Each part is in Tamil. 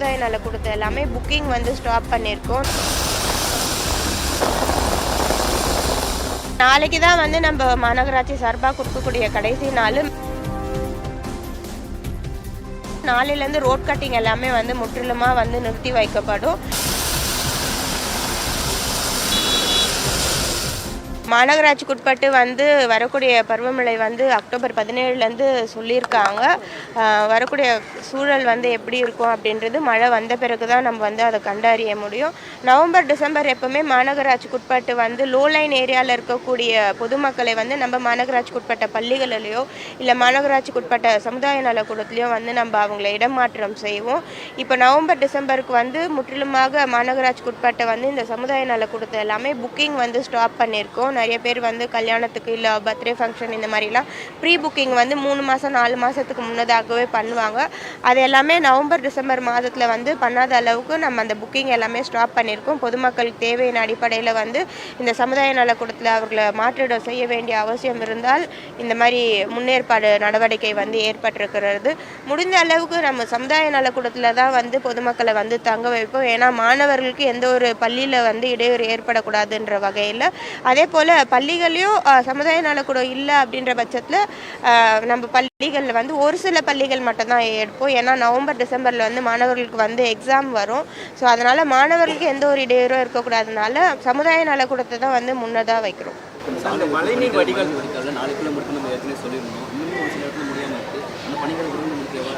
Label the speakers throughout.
Speaker 1: சமுதாய நல கொடுத்த எல்லாமே புக்கிங் வந்து ஸ்டாப் பண்ணியிருக்கோம். நாளைக்கு தான் வந்து நம்ம மாநகராட்சி சார்பாக கொடுக்கக்கூடிய கடைசி நாள். நாளையிலேருந்து ரோட் கட்டிங் எல்லாமே வந்து முற்றிலுமாக வந்து நிறுத்தி வைக்கப்படும். மாநகராட்சிக்குட்பட்டு வந்து வரக்கூடிய பருவமழை வந்து அக்டோபர் பதினேழுலேருந்து சொல்லியிருக்காங்க. வரக்கூடிய சூழல் வந்து எப்படி இருக்கும் அப்படின்றது மழை வந்த பிறகு தான் நம்ம வந்து அதை கண்டறிய முடியும். நவம்பர் டிசம்பர் எப்போவுமே மாநகராட்சிக்கு உட்பட்டு வந்து லோலைன் ஏரியாவில் இருக்கக்கூடிய பொதுமக்களை வந்து நம்ம மாநகராட்சிக்குட்பட்ட பள்ளிகளிலையோ இல்லை மாநகராட்சிக்குட்பட்ட சமுதாய நலக்கூடத்துலையோ வந்து நம்ம அவங்கள இடமாற்றம் செய்வோம். இப்போ நவம்பர் டிசம்பருக்கு வந்து முற்றிலுமாக மாநகராட்சிக்குட்பட்ட வந்து இந்த சமுதாய நலக்கூடத்தை எல்லாமே புக்கிங் வந்து ஸ்டாப் பண்ணியிருக்கோம். நிறைய பேர் வந்து கல்யாணத்துக்கு இல்லை பர்த்டே ஃபங்க்ஷன் இந்த மாதிரிலாம் ப்ரீ புக்கிங் வந்து மூணு மாதம் நாலு மாதத்துக்கு முன்னதாகவே பண்ணுவாங்க. அது எல்லாமே நவம்பர் டிசம்பர் மாதத்தில் வந்து பண்ணாத அளவுக்கு நம்ம அந்த புக்கிங் எல்லாமே ஸ்டாப் பண்ணியிருக்கோம் பொதுமக்களுக்கு தேவையின் அடிப்படையில் வந்து இந்த சமுதாய நலக்கூடத்தில் அவர்களை மாற்றிடம் செய்ய வேண்டிய அவசியம் இருந்தால் இந்த மாதிரி முன்னேற்பாடு நடவடிக்கை வந்து ஏற்பட்டிருக்கிறது. முடிந்த அளவுக்கு நம்ம சமுதாய நலக்கூடத்தில் தான் வந்து பொதுமக்களை வந்து தங்க வைப்போம். ஏன்னா மாணவர்களுக்கு எந்த ஒரு பள்ளியில் வந்து இடையூறு ஏற்படக்கூடாதுன்ற வகையில். அதே போல் பள்ளிகளையும் சமுதாய நலக்கூடம் இல்லை அப்படின்ற பட்சத்தில் நம்ம பள்ளிகளில் வந்து ஒரு சில பள்ளிகள் மட்டும்தான் எடுப்போம். ஏன்னா நவம்பர் டிசம்பரில் வந்து மாணவர்களுக்கு வந்து எக்ஸாம் வரும். ஸோ அதனால் மாணவர்களுக்கு எந்த ஒரு இடையூறும் இருக்கக்கூடாதுனால சமுதாய நலக்கூடத்தை தான் வந்து முன்னதாக வைக்கிறோம்.
Speaker 2: அந்த மழைநீர் வடிகால் வடிகால் நாளைக்குள்ள முடிக்க நம்ம ஏற்கனவே சொல்லியிருந்தோம். இன்னும் ஒரு சில இடத்துல முடியாமல் இருக்குது அந்த பணிகளை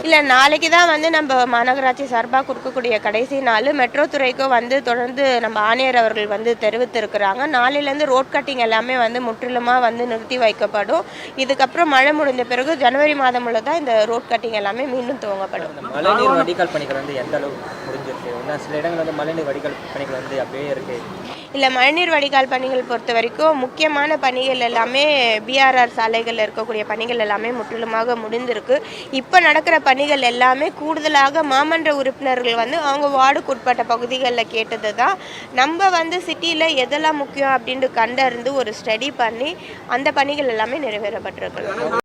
Speaker 1: இல்லை நாளைக்கு தான் வந்து நம்ம மாநகராட்சி சார்பாக கொடுக்கக்கூடிய கடைசி நாள் மெட்ரோ துறைக்கும் வந்து தொடர்ந்து நம்ம ஆணையர் அவர்கள் வந்து தெரிவித்திருக்கிறாங்க. நாளையிலேருந்து ரோட் கட்டிங் எல்லாமே வந்து முற்றிலுமாக வந்து நிறுத்தி வைக்கப்படும். இதுக்கப்புறம் மழை முடிந்த பிறகு ஜனவரி மாதம் உள்ள தான் இந்த ரோட் கட்டிங் எல்லாமே மீண்டும் துவங்கப்படும்.
Speaker 3: மழைநீர் வடிகால் பணிகள் வந்து எந்த அளவுக்கு முடிஞ்சிருக்கு? சில இடங்கள் வந்து மழைநீர் வடிகால் பணிகள் வந்து அப்படியே இருக்கு.
Speaker 1: இல்லை மழைநீர் வடிகால் பணிகள் பொறுத்த வரைக்கும் முக்கியமான பணிகள் எல்லாமே பிஆர்ஆர் சாலைகளில் இருக்கக்கூடிய பணிகள் எல்லாமே முற்றிலுமாக முடிந்திருக்கு. இப்போ நடக்கிற பணிகள் எல்லாமே கூடுதலாக மாமன்ற உறுப்பினர்கள் வந்து அவங்க வார்டுக்கு உட்பட்ட பகுதிகளில் கேட்டது தான் நம்ம வந்து சிட்டியில் எதெல்லாம் முக்கியம் அப்படின்ட்டு கண்டறிந்து ஒரு ஸ்டடி பண்ணி அந்த பணிகள் எல்லாமே நிறைவேறப்பட்டிருக்கு.